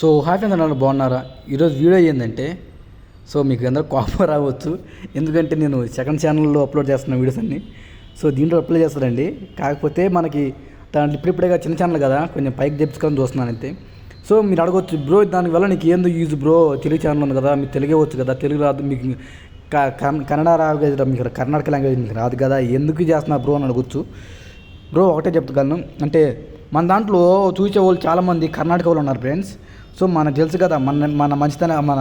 So hi friends అన్నారు బాగున్నారా? ఈరోజు వీడియో ఏంటంటే సో మీకు అందరూ కోపం రావచ్చు. ఎందుకంటే నేను సెకండ్ ఛానల్లో అప్లోడ్ చేస్తున్న వీడియోస్ అన్ని. సో దీంట్లో అప్లోడ్ చేస్తారండి కాకపోతే మనకి దాంట్లో ఇప్పుడిప్పుడే చిన్న ఛానల్ కదా కొంచెం పైకి తెప్పించుకొని చూస్తున్నాను అంతే. సో మీరు అడగవచ్చు బ్రో దానివల్ల నీకు ఏందో యూజ్ బ్రో? తెలుగు ఛానల్ ఉంది కదా మీకు తెలుగే వచ్చు కదా తెలుగు రాదు మీకు కన్నడ రాదు కదా మీకు కర్ణాటక లాంగ్వేజ్ మీకు రాదు కదా ఎందుకు చేస్తున్నా బ్రో? అని అడగచ్చు. బ్రో ఒకటే చెప్తాను అంటే మన దాంట్లో చూసే వాళ్ళు చాలామంది కర్ణాటక వాళ్ళు ఉన్నారు ఫ్రెండ్స్. సో మనకు తెలుసు కదా మన మన మంచితన మన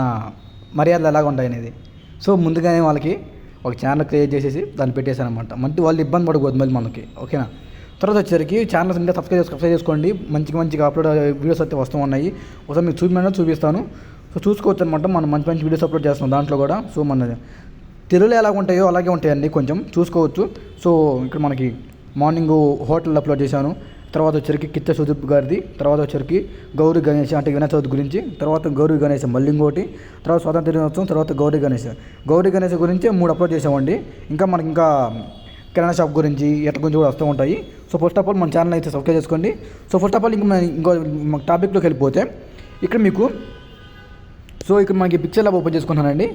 మర్యాదలు ఎలాగ ఉంటాయి అనేది. సో ముందుగానే వాళ్ళకి ఒక ఛానల్ క్రియేట్ చేసేసి దాన్ని పెట్టేశాను అనమాట మంచి వాళ్ళు ఇబ్బంది పడకూడదు మళ్ళీ మనకి ఓకేనా? తర్వాత వచ్చేసరికి ఛానల్స్ ఇంకా సబ్స్క్రైబ్ సబ్స్క్రైబ్ చేసుకోండి. మంచిగా మంచిగా అప్లోడ్ వీడియోస్ అయితే వస్తూ ఉన్నాయి. ఒకసారి మీకు చూపించమన్నా చూపిస్తాను. సో చూసుకోవచ్చు అనమాట మనం మంచి మంచి వీడియోస్ అప్లోడ్ చేస్తున్నాం దాంట్లో కూడా. సో మన తెలుగులో ఎలా ఉంటాయో అలాగే ఉంటాయండి కొంచెం. చూసుకోవచ్చు. సో ఇక్కడ మనకి మార్నింగ్ హోటల్ అప్లోడ్ చేశాను. తర్వాత వచ్చరికి కిత్త సుదీప్ గారిది తర్వాత వచ్చరికి గౌరీ గణేష్ అంటే వినాయక చవితి గురించి తర్వాత గౌరీ గణేష్ మళ్ళీ ఇంకోటి తర్వాత స్వాతంత్ర దినోత్సవం తర్వాత గౌరీ గణేష్. గౌరీ గణేష్ గురించి మూడు అప్లోడ్ చేసామండి ఇంకా మనకి ఇంకా కిరాణా షాప్ గురించి ఎట్ల గురించి కూడా వస్తూ ఉంటాయి. సో ఫస్ట్ ఆఫ్ ఆల్ మన ఛానల్ అయితే సబ్స్క్రైబ్ చేసుకోండి. సో ఫస్ట్ ఆఫ్ ఆల్ ఇంకా ఇంకో టాపిక్లోకి వెళ్ళిపోతే ఇక్కడ మీకు సో ఇక్కడ మనకి పిక్చర్ ల్యాబ్ ఓపెన్ చేసుకున్నానండి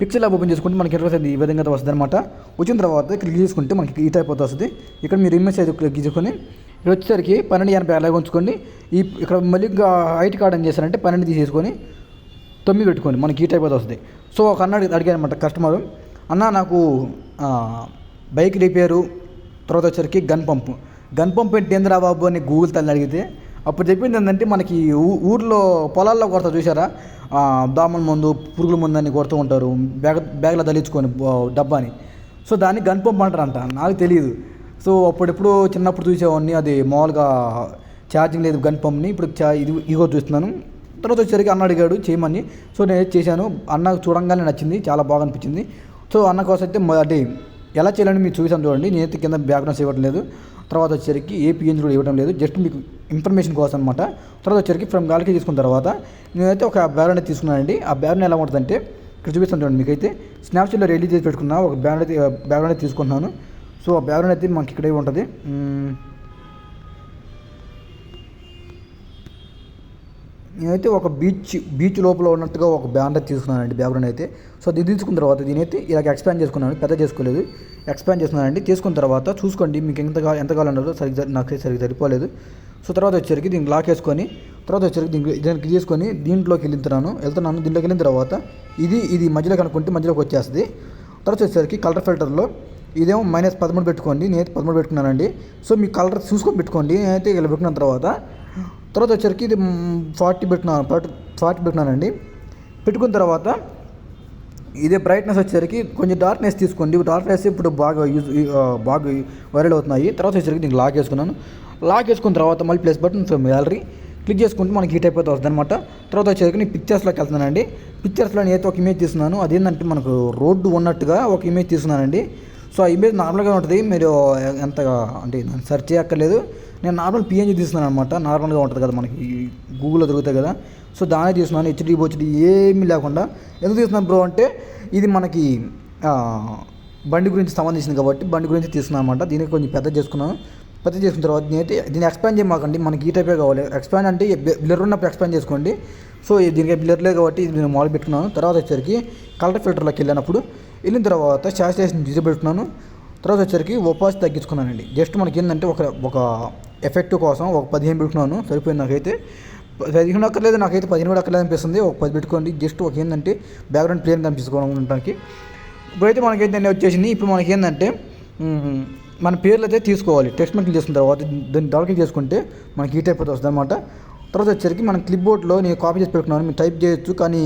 పిక్చర్ ల్యాబ్ ఓపెన్ చేసుకుంటే మనకి ఇంటర్ఫేస్ ఈ విధంగా వస్తుంది అనమాట వచ్చిన తర్వాత క్లిక్ చేసుకుంటే మనకి ఈ టైప్ అవుతుంది వస్తుంది. ఇక్కడ మీరు ఇమేజ్ అయితే క్లిక్ చేసుకొని ఇక్కడ వచ్చేసరికి పన్నెండు ఎనభై అలాగే ఉంచుకోండి ఈ ఇక్కడ మళ్ళీ ఇంకా ఐటీ కార్డ్ ఏం చేశారంటే పన్నెండు తీసేసుకొని తొమ్మిది పెట్టుకోండి. మనకి ఈ టైప్ అయితే వస్తుంది. సో ఒక అన్న అడిగాను అనమాట కస్టమర్. అన్న నాకు బైక్ రిపేరు తర్వాత వచ్చరికి గన్ పంప్. గన్ పంప్ ఏంటి? ఏందిరా బాబు అని గూగుల్ తల్లి అడిగితే అప్పుడు చెప్పింది ఏంటంటే మనకి ఊ- ఊర్లో పొలాల్లో కొడతా చూసారా దోమల మందు పురుగుల మందు అని కొడుతూ ఉంటారు. బ్యాగ్ బ్యాగ్లో తలించుకొని డబ్బా డబ్బాని. సో దాన్ని గన్ పంప్ అంటారంట. నాకు తెలియదు సో అప్పుడెప్పుడు చిన్నప్పుడు చూసేవాడిని. అది మామూలుగా ఛార్జింగ్ లేదు గన్ పంప్ని. ఇప్పుడు చా ఇది ఇగో చూస్తున్నాను. తర్వాత వచ్చేసరికి అన్న అడిగాడు చేయమని. సో నేను చేశాను. అన్న చూడంగానే నచ్చింది చాలా బాగా అనిపించింది. సో అన్న కోసం అయితే మ- అంటే ఎలా చేయాలని మీరు చూసాను చూడండి. నేనైతే కింద బ్యాక్గ్రౌండ్స్ ఇవ్వడం లేదు. తర్వాత వచ్చేసరికి ఏ కూడా ఇవ్వడం లేదు. జస్ట్ మీకు ఇన్ఫర్మేషన్ కోసం అనమాట తర్వాత వచ్చేసరికి ఫ్రమ్ గాలికి తీసుకున్న తర్వాత నేనైతే ఒక బ్యాగ్ అనేది తీసుకున్నానండి. ఆ బ్యాగ్ ఎలా ఉంటుందంటే ఇక్కడ చూపిస్తాను చూడండి మీకైతే. స్నాప్చాట్లో రెడీ చేసి పెట్టుకున్నా ఒక బ్యాగ్ అయితే తీసుకున్నాను అనేది సో ఆ బ్యాగ్ అయితే మనకి ఇక్కడే ఉంటుంది. నేనైతే ఒక బీచ్ బీచ్ లోపల ఉన్నట్టుగా ఒక బ్యానర్ తీసుకున్నానండి బ్యాక్గ్రౌండ్ అయితే. సో ఇది తీసుకున్న తర్వాత దీనైతే ఇలాగ ఎక్స్పాండ్ చేసుకున్నాను పెద్ద చేసుకోలేదు. ఎక్స్పాండ్ చేసుకున్నానండి తీసుకున్న తర్వాత చూసుకోండి మీకు ఎంత ఎంత కావాలన్నారో సరిగ్గా నాకు సరిగ్గా సరిపోలేదు. సో తర్వాత వచ్చేసరికి దీనికి లాక్ వేసుకొని తర్వాత వచ్చేసరికి దీనికి దీనికి తీసుకొని దీంట్లోకి వెళ్తున్నాను వెళ్తున్నాను దీంట్లోకి వెళ్ళిన తర్వాత ఇది ఇది మధ్యలో కనుక్కుంటే మధ్యలోకి వచ్చేస్తుంది. తర్వాత వచ్చేసరికి కలర్ ఫిల్టర్లో ఇదేమో మైనస్ పదమూడు పెట్టుకోండి నేనైతే పదమూడు పెట్టుకున్నానండి. సో మీ కలర్ చూసుకొని పెట్టుకోండి నేనైతే ఇలా పెట్టుకున్న తర్వాత తర్వాత వచ్చరికి ఇది ఫార్టీ పెట్టినాను ఫార్టీ ఫార్టీ పెట్టినానండి పెట్టుకున్న తర్వాత ఇదే బ్రైట్నెస్ వచ్చేసరికి కొంచెం డార్క్నెస్ తీసుకోండి. డార్క్నెస్ ఇప్పుడు బాగా యూజ్ బాగా వైరల్ అవుతున్నాయి. తర్వాత వచ్చేసరికి దీనికి లాక్ వేసుకున్నాను. లాక్ వేసుకున్న తర్వాత మళ్ళీ place button from gallery click చేసుకుంటే మనకి ఈ టైప్ అయితే వస్తుంది అనమాట తర్వాత వచ్చేసరికి నేను పిక్చర్స్లోకి వెళ్తున్నానండి. పిక్చర్స్లో నేనైతే ఒక ఇమేజ్ తీస్తున్నాను. అదేంటంటే మనకు రోడ్డు ఉన్నట్టుగా ఒక ఇమేజ్ తీస్తున్నానండి. సో ఆ ఇమేజ్ నార్మల్గా ఉంటుంది. మీరు ఎంతగా అంటే సెర్చ్ చేయక్కర్లేదు. నేను నార్మల్ పిఎన్జీ తీసుకున్నాను అనమాట నార్మల్గా ఉంటుంది కదా మనకి గూగుల్లో దొరుకుతాయి కదా. సో దానే తీసుకున్నాను హెచ్డి హెచ్డి ఏమీ లేకుండా. ఎందుకు తీసుకున్నాను బ్రో అంటే ఇది మనకి బండి గురించి సంబంధించింది కాబట్టి బండి గురించి తీసుకున్నాను అనమాట దీనికి కొంచెం పెద్ద చేసుకున్నాను. పెద్ద చేసుకున్న తర్వాత నేనైతే దీన్ని ఎక్స్పాండ్ చేయమాకండి. మనకి ఈ టైపే కావాలి. ఎక్స్పాండ్ అంటే బ్లర్ ఉన్నప్పుడు ఎక్స్పాండ్ చేసుకోండి. సో ఇది దీనికి బ్లర్ లేదు కాబట్టి ఇది నేను మాల్ పెట్టుకున్నాను. తర్వాత వచ్చేసరికి కలర్ ఫిల్టర్లోకి వెళ్ళినప్పుడు వెళ్ళిన తర్వాత శాచురేషన్ డిజే పెట్టుకున్నాను తర్వాత వచ్చరికి ఉపాసి తగ్గించుకున్నానండి. జస్ట్ మనకి ఏంటంటే ఒక ఒక ఎఫెక్ట్ కోసం ఒక పదిహేను పెట్టుకున్నాను సరిపోయింది నాకైతే. పదిహేను అక్కర్లేదు నాకైతే పదిహేను కూడా అక్కర్లేదు అనిపిస్తుంది. ఒక పది పెట్టుకోండి. జస్ట్ ఒక ఏంటంటే బ్యాక్గ్రౌండ్ ప్లేన్ ఉండడానికి. ఇప్పుడైతే మనకైతే వచ్చేసింది. ఇప్పుడు మనకి ఏంటంటే మన పేర్లు అయితే తీసుకోవాలి. టెక్స్ట్ మెంట్లు చేసిన తర్వాత దాన్ని డెవలప్ చేసుకుంటే మనకి ఈ టైప్ అయితే వస్తుంది అనమాట తర్వాత వచ్చేసరికి మనం క్లిప్ బోర్డ్లో నేను కాపీ చేసి పెట్టుకున్నాను మీరు టైప్ చేయొచ్చు కానీ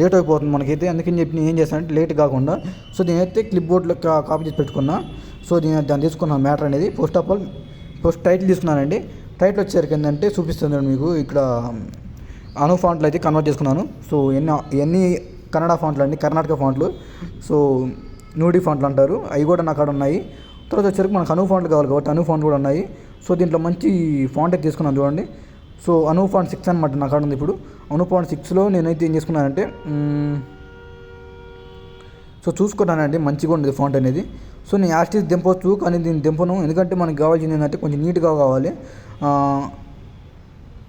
లేట్ అయిపోతుంది మనకైతే. అందుకని చెప్పి నేను ఏం చేస్తానంటే లేట్ కాకుండా సో నేనైతే క్లిప్ బోర్డ్లో కాపీ చేసి పెట్టుకున్నా. సో నేను దాన్ని తీసుకున్నాను మ్యాటర్ అనేది. First of all first title తీసుకున్నానండి. టైటిల్ వచ్చేసరికి ఏంటంటే చూపిస్తుంది మీకు. ఇక్కడ అను ఫాంట్లు అయితే కన్వర్ట్ చేసుకున్నాను. సో ఎన్ని ఎన్ని కన్నడ ఫాంట్లు అండి? కర్ణాటక ఫాంట్లు సో నూడి ఫాంట్లు అంటారు. అవి కూడా నా కాడ ఉన్నాయి. తర్వాత వచ్చేసరికి మనకు అను ఫాంట్లు కావాలి కాబట్టి అను ఫాంట్ కూడా ఉన్నాయి. సో దీంట్లో మంచి ఫాంట్ అయితే తీసుకున్నాను చూడండి. సో అను ఫాంట్ సిక్స్ అనమాట నా కాడ ఉంది ఇప్పుడు. వన్ పాయింట్ సిక్స్లో నేనైతే ఏం చేసుకున్నానంటే సో చూసుకున్నానండి మంచిగా ఉండేది ఫాంట్ అనేది. సో నేను యాస్టిస్ దింపవచ్చు కానీ దీన్ని దింపను. ఎందుకంటే మనకి కావాల్సింది ఏంటంటే కొంచెం నీట్గా కావాలి.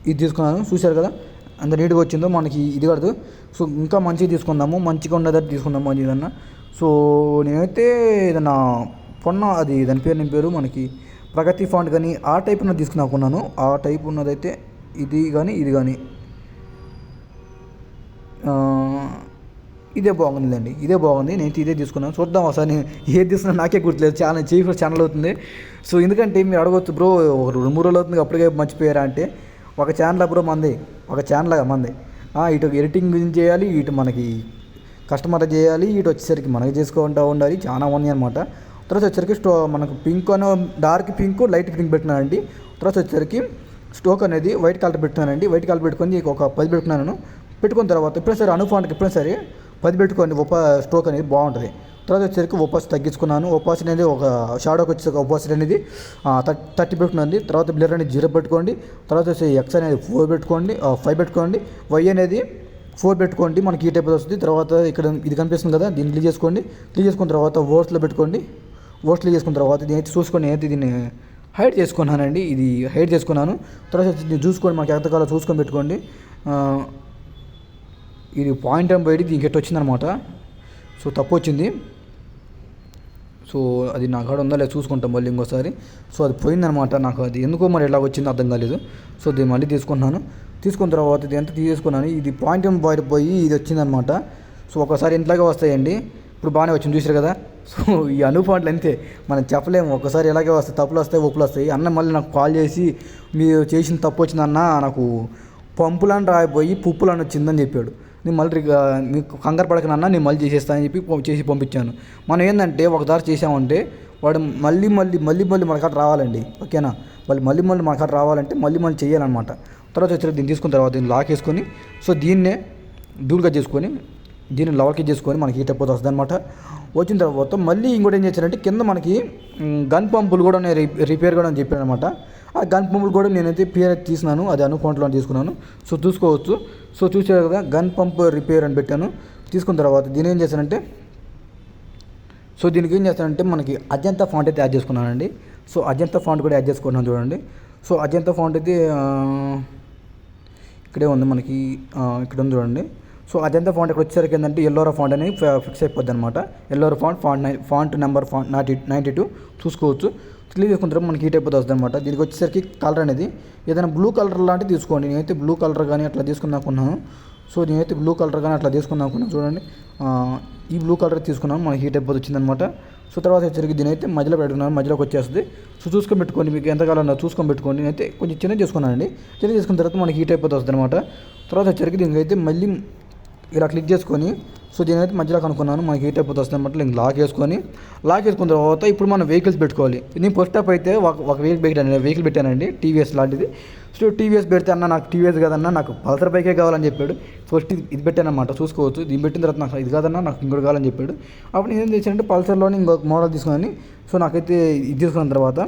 ఇది తీసుకున్నాను చూశారు కదా? అంత నీట్గా వచ్చిందో మనకి ఇది కాదు. సో ఇంకా మంచిగా తీసుకుందాము మంచిగా ఉండేటట్టు తీసుకుందాము అది ఏదన్నా. సో నేనైతే ఏదన్నా పొన్న అది దాని పేరు నేను పేరు మనకి ప్రగతి ఫాంట్ కానీ ఆ టైప్ ఉన్నది తీసుకున్నాకున్నాను ఆ టైప్ ఉన్నదైతే ఇది కానీ ఇది కానీ. ఇదే బాగుందిలేండి ఇదే బాగుంది. నేను ఇదే తీసుకున్నాను. చూద్దాం ఒకసారి నేను ఏది తీసుకున్నా నాకే గుర్తులేదు. చాలా చీఫ్ ఛానల్ అవుతుంది. సో ఎందుకంటే మీరు అడగవచ్చు బ్రో ఒక రెండు మూడు రోజులు అవుతుంది అప్పటికే మర్చిపోయారా అంటే ఒక ఛానల్ బ్రో మంది ఒక ఛానల్ మంది. ఇటు ఎడిటింగ్ గురించి చేయాలి ఇటు మనకి కస్టమర్ చేయాలి ఇటు వచ్చేసరికి మనకి చేసుకుంటూ ఉండాలి. చాలా ఉన్నాయి అనమాట తర్వాత వచ్చేసరికి స్టో మనకు పింక్ అని డార్క్ పింక్ లైట్ పింక్ పెట్టినానండి తర్వాత వచ్చేసరికి స్టోక్ అనేది వైట్ కలర్ పెట్టుకున్నానండి వైట్ కలర్ పెట్టుకొని ఒక పది పెట్టుకున్నాను పెట్టుకున్న తర్వాత ఎప్పుడైనా సరే అనుఫాంట్కి ఎప్పుడైనా సరే పది పెట్టుకోండి ఉప స్ట్రోక్ అనేది బాగుంటుంది. తర్వాత వచ్చేసరికి ఒపాస్ తగ్గించుకున్నాను. ఒపాస్ అనేది ఒక షాడోకి వచ్చేసరికి ఒపాసిటీ అనేది థర్టీ పెట్టుకున్నది తర్వాత బ్లర్ అనేది జీరో పెట్టుకోండి. తర్వాత వచ్చి ఎక్స్ అనేది ఫోర్ పెట్టుకోండి ఫైవ్ పెట్టుకోండి. వై అనేది ఫోర్ పెట్టుకోండి. మనకి ఈ టైప్ వస్తుంది. తర్వాత ఇక్కడ ఇది కనిపిస్తుంది కదా దీన్ని క్లిక్ చేసుకోండి. క్లిక్ చేసుకున్న తర్వాత ఓట్స్లో పెట్టుకోండి. వర్డ్స్లో చేసుకున్న తర్వాత దీని అయితే చూసుకొని అయితే దీన్ని హైడ్ చేసుకున్నానండి. ఇది హైడ్ చేసుకున్నాను. తర్వాత వచ్చి దీన్ని చూసుకోండి మనకి ఎంత కాలో చూసుకొని పెట్టుకోండి. ఇది పాయింట్ అండ్ బయట దీనికి ఎట్టు వచ్చిందనమాట. సో తప్పు వచ్చింది. సో అది నా కాడ ఉందా లేదా చూసుకుంటాం మళ్ళీ ఇంకోసారి. సో అది పోయిందనమాట నాకు అది. ఎందుకో మరి ఎలా వచ్చిందో అర్థం కాలేదు. సో దీన్ని మళ్ళీ తీసుకున్నాను తీసుకున్న తర్వాత ఇది ఎంత తీసుకున్నాను ఇది పాయింట్ అండ్ బయట పోయి ఇది వచ్చిందనమాట. సో ఒకసారి ఇంట్లాగే వస్తాయండి. ఇప్పుడు బాగానే వచ్చింది చూసారు కదా? సో ఈ అనుపాట్లు అంతే. మనం చెప్పలేము. ఒకసారి ఎలాగే వస్తాయి? తప్పులు వస్తాయి ఒప్పులు వస్తాయి. అన్న మళ్ళీ నాకు కాల్ చేసి మీరు చేసిన తప్పు వచ్చిందన్న నాకు పంపులని రాయిపోయి పుప్పులని వచ్చిందని చెప్పాడు. నేను మళ్ళీ మీకు కంగారు పడకనన్నా నేను మళ్ళీ చేసేస్తానని చెప్పి చేసి పంపించాను. మనం ఏంటంటే ఒకసారి చేసామంటే వాడు మళ్ళీ మళ్ళీ మళ్ళీ మళ్ళీ మన కాడ రావాలండి. ఓకేనా? వాళ్ళు మళ్ళీ మళ్ళీ మన కాడ రావాలంటే మళ్ళీ మళ్ళీ చేయాలన్నమాట. తర్వాత వచ్చి దీన్ని తీసుకున్న తర్వాత దీన్ని లాక్ వేసుకొని సో దీన్నే దూరుగా చేసుకొని దీన్ని లవర్కి చేసుకొని మనకి హీట్ అయిపోతే వస్తుంది అనమాట వచ్చిన తర్వాత మళ్ళీ ఇంకోటి ఏం చేశారంటే కింద మనకి గన్ పంపులు కూడా ఉన్నాయి రిపేర్ కూడా అని చెప్పారనమాట అనమాట ఆ గన్ పంపులు కూడా నేనైతే పిఆర్ తీసినాను. అది అనుకౌంట్లో తీసుకున్నాను. సో చూసుకోవచ్చు. సో చూసారు కదా గన్ పంప్ రిపేర్ అని పెట్టాను. తీసుకున్న తర్వాత దీని ఏం చేశానంటే సో దీనికి ఏం చేస్తానంటే మనకి అజంతా ఫాంట్ అయితే యాడ్ చేసుకున్నానండి. సో అజంతా ఫాంట్ కూడా యాడ్ చేసుకున్నాను చూడండి. సో అజంతా ఫాంట్ అయితే ఇక్కడే ఉంది మనకి ఇక్కడ ఉంది చూడండి. సో అజంతా ఫాంట్ ఇక్కడ వచ్చేసరికి ఏంటంటే ఎల్లోరా ఫాంట్ అనేది ఫిక్స్ అయిపోద్ది అనమాట Ellora font font font number font ninety ninety two చూసుకోవచ్చు. క్లియర్ చేసుకున్న తర్వాత మనకి హీట్ అయిపోతుంది వస్తుంది అనమాట దీనికి వచ్చేసరికి కలర్ అనేది ఏదైనా బ్లూ కలర్ లాంటివి తీసుకోండి. నేనైతే బ్లూ కలర్ కానీ అట్లా తీసుకుందాం అనుకున్నాను సో నేనైతే బ్లూ కలర్ కానీ అట్లా తీసుకుందాం అనుకున్నాను చూడండి. ఈ బ్లూ కలర్ తీసుకున్నాను మనకి హీట్ అయిపోతుంది వచ్చిందనమాట సో తర్వాత వచ్చరికి దీని అయితే మధ్యలో పెట్టుకున్నాను. మధ్యలోకి వచ్చేస్తుంది. సో చూసుకొని పెట్టుకోండి. మీకు ఎంత కాలం చూసుకొని పెట్టుకోండి. నేనైతే కొంచెం చిన్న చేసుకున్నానండి. చిన్న చేసుకున్న తర్వాత మనకి హీట్ అయిపోతే వస్తుంది అనమాట తర్వాత వచ్చరికి దీనికి అయితే మళ్ళీ ఇలా క్లిక్ చేసుకొని సో దీని అయితే మధ్యలో కనుక్కున్నాను మనకి హీట్ అయిపోతే వస్తుంది అనమాట నేను లాక్ వేసుకొని లాక్ వేసుకున్న తర్వాత ఇప్పుడు మనం వెహికల్స్ పెట్టుకోవాలి. నేను ఫస్ట్ అప్ అయితే ఒక వెహికల్ పెట్టాను వెహికల్ పెట్టానండి టీవీఎస్ లాంటిది. సో టీవీఎస్ పెడితే అన్న నాకు టీవీఎస్ కాదన్నా నాకు పల్సర్ బైకే కావాలని చెప్పాడు. ఫస్ట్ ఇది పెట్టానమాట చూసుకోవచ్చు. దీన్ని పెట్టిన తర్వాత నాకు ఇది కాదన్నా నాకు ఇంకోటి కావాలని చెప్పాడు. అప్పుడు నేను ఏం చేశానంటే పల్సర్లోని ఇంకొక మోడల్ తీసుకొని సో నాకైతే ఇది తీసుకున్న తర్వాత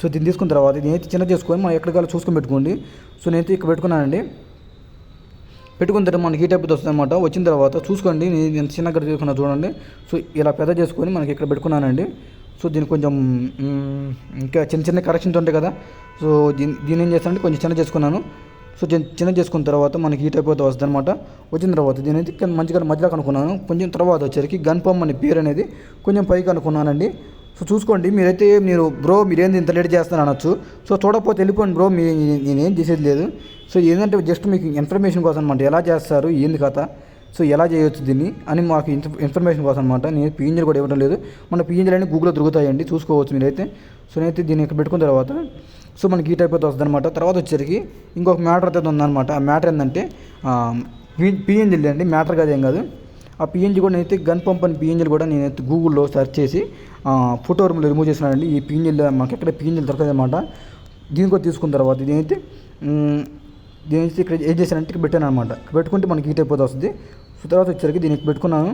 సో దీన్ని తీసుకున్న తర్వాత నేనైతే చిన్న చేసుకొని మనం ఎక్కడికాలో చూసుకొని పెట్టుకోండి. సో నేనైతే ఇక్కడ పెట్టుకున్నానండి. పెట్టుకున్న తర్వాత మనకి ఈ టైప్ వస్తుంది అనమాట వచ్చిన తర్వాత చూసుకోండి నేను ఎంత చిన్నగా చేసుకున్నా చూడండి. సో ఇలా పెద్ద చేసుకొని మనకి ఇక్కడ పెట్టుకున్నానండి. సో దీన్ని కొంచెం ఇంకా చిన్న చిన్న కరెక్షన్స్ ఉంటాయి కదా. సో దీన్ని దీన్ని ఏం చేస్తానంటే కొంచెం చిన్న చేసుకున్నాను. సో చిన్న చేసుకున్న తర్వాత మనకి హీటైపు అయితే వస్తుంది అనమాట వచ్చిన తర్వాత దీని అయితే మంచిగా మధ్యలో కనుక్కున్నాను. కొంచెం తర్వాత వచ్చేసరికి గన్ పంప్ అనే పేరు అనేది కొంచెం పైకి అనుకున్నానండి. సో చూసుకోండి మీరైతే మీరు బ్రో మీరేంది ఇంత లేట్ చేస్తాను అనొచ్చు. సో చూడకపోతే వెళ్ళిపోండి బ్రో మీ నేనేం చేసేది లేదు. సో ఏంటంటే జస్ట్ మీకు ఇన్ఫర్మేషన్ కోసం అనమాట ఎలా చేస్తారు ఏంది కథ సో ఎలా చేయొచ్చు దీన్ని అని మాకు ఇన్ఫర్మేషన్ కోసం అనమాట నేను పిఎంజీలు కూడా ఇవ్వడం లేదు. మన పిఎంజీలు అన్నీ గూగుల్లో దొరుకుతాయండి చూసుకోవచ్చు మీరైతే. సో నేనైతే దీన్ని ఇక్కడ పెట్టుకున్న తర్వాత సో మనకి ఈ టైప్ అయితే వస్తుంది అనమాట తర్వాత వచ్చేసరికి ఇంకొక మ్యాటర్ అయితే ఉందన్నమాట. ఆ మ్యాటర్ ఏంటంటే పిఎన్జీలు అండి. మ్యాటర్ కాదు ఏం కాదు. ఆ పిఎన్జీ కూడా నేనైతే గన్ పంప్ అని పిఎన్జీలు కూడా నేనైతే గూగుల్లో సెర్చ్ చేసి ఫోటో రూమ్లో రిమూవ్ చేసినానండి. ఈ పిఎన్జీలు మాకు ఎక్కడ పిఎన్జీలు దొరకదు అనమాట దీని కూడా తీసుకున్న తర్వాత ఇదైతే దీని అయితే ఇక్కడ ఏం చేశానంటే ఇక్కడ పెట్టాను అనమాట పెట్టుకుంటే మనకి హీట్ అయిపోతే వస్తుంది. సో తర్వాత వచ్చేసరికి దీనికి పెట్టుకున్నాను.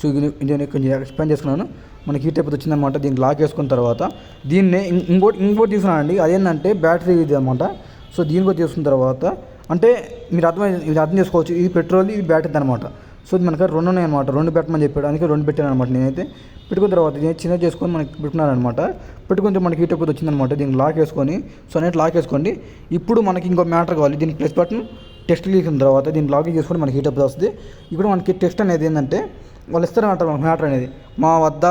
సో దీన్ని కొంచెం ఎక్స్పాండ్ చేసుకున్నాను. మనకి హీట్ అయిపోతే వచ్చిందనమాట దీన్ని లాక్ వేసుకున్న తర్వాత దీన్నే ఇంకోటి ఇంకోటి తీసుకున్నానండి. అదేంటంటే బ్యాటరీ ఇది అనమాట సో దీని కూడా తీసుకున్న తర్వాత అంటే మీరు అర్థం ఇది అర్థం చేసుకోవచ్చు. ఇది పెట్రోల్ ఇది బ్యాటరీ అనమాట సో ఇది మనకి రెండు ఉన్నాయి అనమాట రెండు పెట్టమని చెప్పడానికి రెండు పెట్టాను అనమాట నేనైతే. పెట్టుకున్న తర్వాత నేను చిన్న చేసుకొని మనకి పెట్టుకున్నాను అనమాట పెట్టుకుంటే మనకి హీట్ అయిపోతే వచ్చిందనమాట దీనికి లాక్ వేసుకొని సో అనేది లాక్ వేసుకోండి. ఇప్పుడు మనకి ఇంకో మ్యాటర్ కావాలి. దీనికి ప్లస్ బటన్ టెస్ట్ చేసిన తర్వాత దీన్ని లాగిన్ చేసుకొని మనకి హీట్ అప్ వస్తుంది. ఇక్కడ మనకి టెస్ట్ అనేది ఏంటంటే వాళ్ళు ఇస్తారంటారు మనకు మ్యాటర్ అనేది. మా వద్ద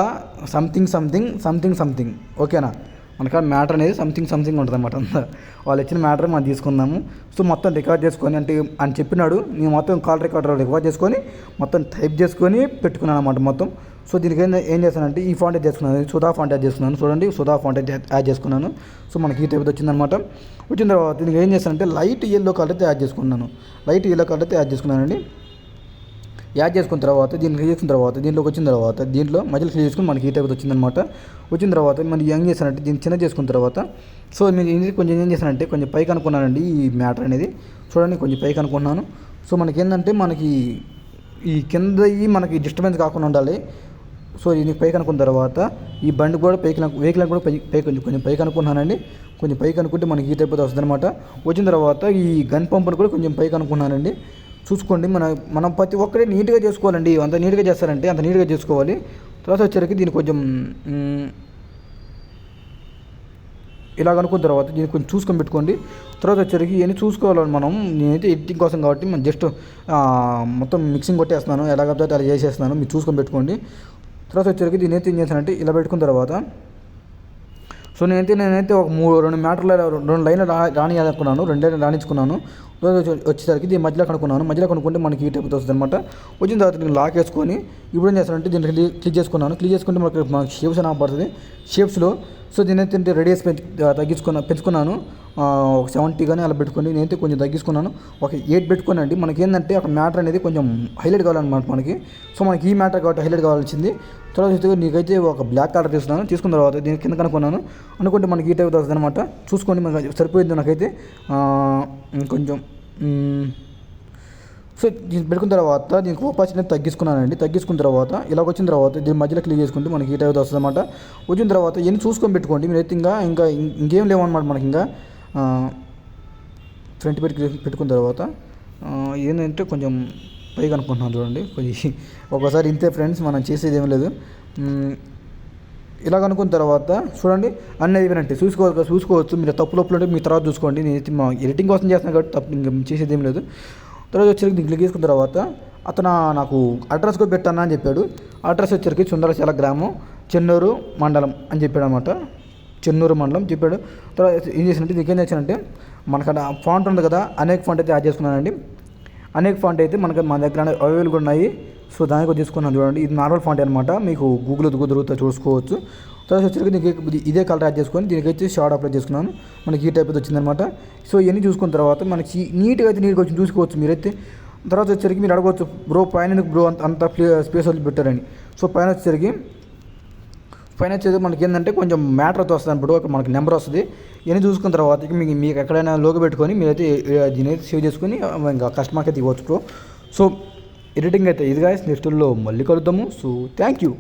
సంథింగ్ సంథింగ్ సంథింగ్ సంథింగ్ ఓకేనా? మనకు మ్యాటర్ అనేది సంథింగ్ సంథింగ్ ఉంటుంది అనమాట అంతా. వాళ్ళు ఇచ్చిన మ్యాటర్ మనం తీసుకుందాము. సో మొత్తం రికార్డ్ చేసుకొని అంటే అని చెప్పినాడు నేను మొత్తం కాల్ రికార్డర్ రికార్డ్ చేసుకొని మొత్తం టైప్ చేసుకొని పెట్టుకున్నాను అనమాట మొత్తం. సో దీనికి ఏం ఏం చేశానంటే ఈ ఫాంట్ యాడ్ చేసుకున్నాను సుధా ఫాంట్ యాడ్ చేసుకున్నాను. చూడండి సుధా ఫాంట్ యాడ్ చేసుకున్నాను. సో మనకి ఈ టైప్ వచ్చిందనమాట వచ్చిన తర్వాత దీనికి ఏం చేశానంటే లైట్ ఎల్లో కలర్ అయితే యాడ్ చేసుకున్నాను. లైట్ ఎల్లో కలర్ అయితే యాడ్ చేసుకున్నానండి. యాడ్ చేసుకున్న తర్వాత దీన్ని క్లియర్ చేసుకున్న తర్వాత దీంట్లోకి వచ్చిన తర్వాత దీంట్లో మధ్యలో క్లియర్ చేసుకుని మనకి ఈ టైప్ వచ్చిందనమాట వచ్చిన తర్వాత మనం ఏం చేశానంటే దీన్ని చిన్న చేసుకున్న తర్వాత సో నేను కొంచెం ఏం చేశానంటే కొంచెం పైకి అనుకున్నానండి ఈ మ్యాటర్ అనేది. చూడండి కొంచెం పైకి అనుకున్నాను. సో మనకి ఏంటంటే మనకి ఈ కింద మనకి డిస్టర్బెన్స్ కాకుండా ఉండాలి. సో ఇది పైకి అనుకున్న తర్వాత ఈ బండి కూడా పైకి వెహికల్ కూడా పై పై కొంచెం కొంచెం పైకి అనుకున్నానండి. కొంచెం పైకి అనుకుంటే మనకి ఈ టైప్ వస్తుంది అనమాట వచ్చిన తర్వాత ఈ గన్ పంపును కూడా కొంచెం పైకి అనుకున్నానండి. చూసుకోండి. మన మనం ప్రతి ఒక్కరే నీట్గా చేసుకోవాలండి. అంత నీట్గా చేస్తారంటే అంత నీట్గా చేసుకోవాలి. తర్వాత వచ్చేసరికి దీన్ని కొంచెం ఇలాగ అనుకున్న తర్వాత దీన్ని కొంచెం చూసుకొని పెట్టుకోండి. తర్వాత వచ్చేసరికి ఇవన్నీ చూసుకోవాలి మనం. నేనైతే ఎడిటింగ్ కోసం కాబట్టి మనం జస్ట్ మొత్తం మిక్సింగ్ కొట్టేస్తున్నాను. ఎలా కాబట్టి అలా చేసేస్తున్నాను. మీరు చూసుకొని పెట్టుకోండి. తర్వాత వచ్చేసరికి దీని అయితే ఏం చేశానంటే ఇలా పెట్టుకున్న తర్వాత సో నేనైతే నేనైతే ఒక మూడు రెండు మ్యాటర్లు రెండు లైన్లు రా రానియాలనుకున్నాను. రెండు లైన్లు రాణించుకున్నాను. వచ్చేసరికి దీని మధ్యలో కనుక్కున్నాను. మధ్యలో కనుక్కుంటే మనకి ఈ టైప్ వస్తుంది అనమాట వచ్చిన తర్వాత నేను లాక్ వేసుకొని ఇప్పుడు ఏం చేస్తానంటే దీన్ని క్లిక్ క్లిక్ చేసుకున్నాను. క్లిక్ చేసుకుంటే మనకి మనకి షేప్స్ అని పడుతుంది షేప్స్లో సో దీని అయితే రేడియస్ పెంచు తగ్గించుకున్నా పెంచుకున్నాను. ఒక సెవెంటీ కానీ అలా పెట్టుకొని నేనైతే కొంచెం తగ్గించుకున్నాను. ఒక ఎయిట్ పెట్టుకోనండి. మనకి ఏంటంటే ఒక మ్యాటర్ అనేది కొంచెం హైలైట్ కావాలన్నమాట మనకి. సో మనకి ఈ మ్యాటర్ కాబట్టి హైలైట్ కావాల్సింది. తర్వాత నీకైతే ఒక బ్లాక్ కలర్ తీసుకున్నాను తీసుకున్న తర్వాత దీని కింద కనుక్కున్నాను. అనుకుంటే మనకి ఈ టైప్ వస్తుంది అనమాట చూసుకోండి మనకి సరిపోయింది నాకైతే. కొంచెం సో దీన్ని పెట్టుకున్న తర్వాత దీనికి ఓపాసిటీ తగ్గించుకున్నానండి. తగ్గించుకున్న తర్వాత ఇలా వచ్చిన తర్వాత దీని మధ్యలో క్లిక్ చేసుకుంటే మనకి హీట్ అయితే వస్తుంది అనమాట వచ్చిన తర్వాత ఎన్ని చూసుకొని పెట్టుకోండి. మీరైతే ఇంకా ఇంకా ఇంకేం లేవన్నమాట మనకి ఇంకా. ఫ్రంట్ పెట్టి పెట్టుకున్న తర్వాత ఏంటంటే కొంచెం పైకి అనుకుంటున్నాను చూడండి. కొంచెం ఒకసారి ఇంతే ఫ్రెండ్స్ మనం చేసేది ఏం లేదు. ఇలా ఇలాగ అనుకున్న తర్వాత చూడండి అన్నీ అయిపోయినట్టు చూసుకో చూసుకోవచ్చు. మీరు తప్పు లోపల ఉంటే మీ తర్వాత చూసుకోండి. నేను మా ఎడిటింగ్ కోసం చేస్తున్నాను కాబట్టి తప్పు ఇంకా చేసేది ఏం లేదు. తర్వాత వచ్చరికి దీన్ని క్లిక్ చేసుకున్న తర్వాత అతను నాకు అడ్రస్ కూడా పెట్టాను అని చెప్పాడు. అడ్రస్ వచ్చరికి సుందరశాల గ్రామం చెన్నూరు మండలం అని చెప్పాడు అనమాట చెన్నూరు మండలం చెప్పాడు. తర్వాత ఏం చేసినట్టు దీనికి ఏం చేశానంటే మనకడ ఫాంట్ ఉంది కదా అనేక ఫాంట్ అయితే యాడ్ చేసుకున్నానండి. అనేక ఫాంట్ అయితే మనకి మన దగ్గర అవైలబుల్గా ఉన్నాయి. సో దానికి తీసుకున్నాను చూడండి. ఇది నార్మల్ ఫాంట్ అనమాట మీకు గూగుల్ దొరుకుతా చూసుకోవచ్చు. తర్వాత వచ్చేసరికి దీనికి ఇదే కలర్ యాడ్ చేసుకొని దీనికి వచ్చి షార్ట్ అప్లై చేసుకున్నాను. మనకి ఈ టైప్ అయితే వచ్చిందనమాట సో ఇవన్నీ చూసుకున్న తర్వాత మనకి నీట్గా అయితే నీట్గా వచ్చి చూసుకోవచ్చు మీరైతే. తర్వాత వచ్చేసరికి మీరు అడగవచ్చు బ్రో పైన బ్రో అంత అంత స్పేస్ వదిలి పెట్టారని? సో పైన వచ్చేసరికి పైన వచ్చేది మనకి ఏంటంటే కొంచెం మ్యాటర్ అయితే వస్తుంది అప్పుడు మనకి నెంబర్ వస్తుంది. ఇవన్నీ చూసుకున్న తర్వాత మీకు మీకు ఎక్కడైనా లోగో పెట్టుకొని మీరైతే దీని అయితే సేవ్ చేసుకొని ఇంకా కస్టమర్కి అయితే ఇవ్వచ్చు సో ఎడిటింగ్ అయితే ఇది గాయస్ నెక్స్ట్లో మళ్ళీ కలుద్దాము. So thank you